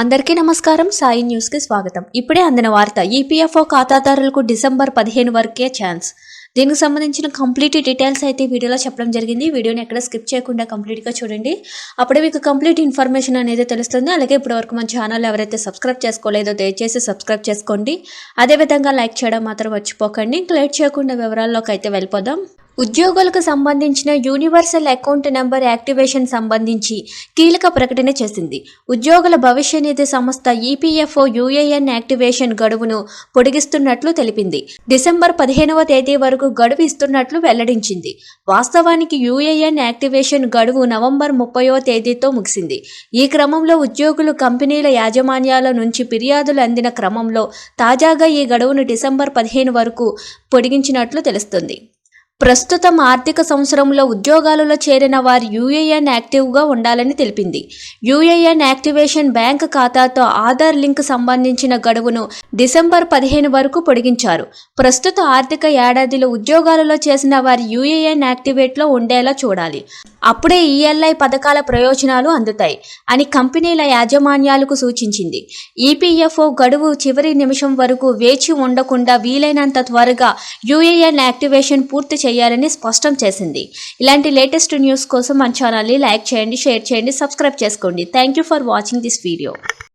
అందరికీ నమస్కారం. సాయి న్యూస్కి స్వాగతం. ఇప్పుడే అందిన వార్త ఈపీఎఫ్ఓ ఖాతాదారులకు డిసెంబర్ పదిహేను వరకే ఛాన్స్. దీనికి సంబంధించిన కంప్లీట్ డీటెయిల్స్ అయితే వీడియోలో చెప్పడం జరిగింది. వీడియోని ఎక్కడ స్కిప్ చేయకుండా కంప్లీట్గా చూడండి. అప్పుడే మీకు కంప్లీట్ ఇన్ఫర్మేషన్ అనేది తెలుస్తుంది. అలాగే ఇప్పటివరకు మన ఛానల్ ఎవరైతే సబ్స్క్రైబ్ చేసుకోలేదో దయచేసి సబ్స్క్రైబ్ చేసుకోండి. అదేవిధంగా లైక్ చేయడం మాత్రం మర్చిపోకండి. ఇంక లేట్ చేయకుండా వివరాల్లోకి అయితే వెళ్ళిపోదాం. ఉద్యోగులకు సంబంధించిన యూనివర్సల్ అకౌంట్ నెంబర్ యాక్టివేషన్ సంబంధించి కీలక ప్రకటన చేసింది. ఉద్యోగుల భవిష్య నిధి సంస్థ ఈపీఎఫ్ఓ యూఏఎన్ యాక్టివేషన్ గడువును పొడిగిస్తున్నట్లు తెలిపింది. డిసెంబర్ పదిహేనవ తేదీ వరకు గడువు ఇస్తున్నట్లు వెల్లడించింది. వాస్తవానికి యూఏఎన్ యాక్టివేషన్ గడువు నవంబర్ ముప్పయో తేదీతో ముగిసింది. ఈ క్రమంలో ఉద్యోగులు కంపెనీల యాజమాన్యాల నుంచి ఫిర్యాదులు అందిన క్రమంలో తాజాగా ఈ గడువును డిసెంబర్ పదిహేను వరకు పొడిగించినట్లు తెలుస్తుంది. ప్రస్తుతం ఆర్థిక సంవత్సరంలో ఉద్యోగాలలో చేరిన వారి యూఏఎన్ యాక్టివ్గా ఉండాలని తెలిపింది. యూఏఎన్ యాక్టివేషన్ బ్యాంక్ ఖాతాతో ఆధార్ లింక్ సంబంధించిన గడువును డిసెంబర్ పదిహేను వరకు పొడిగించారు. ప్రస్తుత ఆర్థిక ఏడాదిలో ఉద్యోగాలలో చేసిన వారి యూఏఎన్ యాక్టివేట్లో ఉండేలా చూడాలి. అప్పుడే ఈఎల్ఐ పథకాల ప్రయోజనాలు అందుతాయి అని కంపెనీల యాజమాన్యాలకు సూచించింది. ఈపీఎఫ్ఓ గడువు చివరి నిమిషం వరకు వేచి ఉండకుండా వీలైనంత త్వరగా యూఏఎన్ యాక్టివేషన్ పూర్తి చేయాలని స్పష్టం చేసింది. ఇలాంటి లేటెస్ట్ న్యూస్ కోసం మన ఛానల్ని లైక్ చేయండి షేర్ చేయండి సబ్స్క్రైబ్ చేసుకోండి. Thank you for watching this video.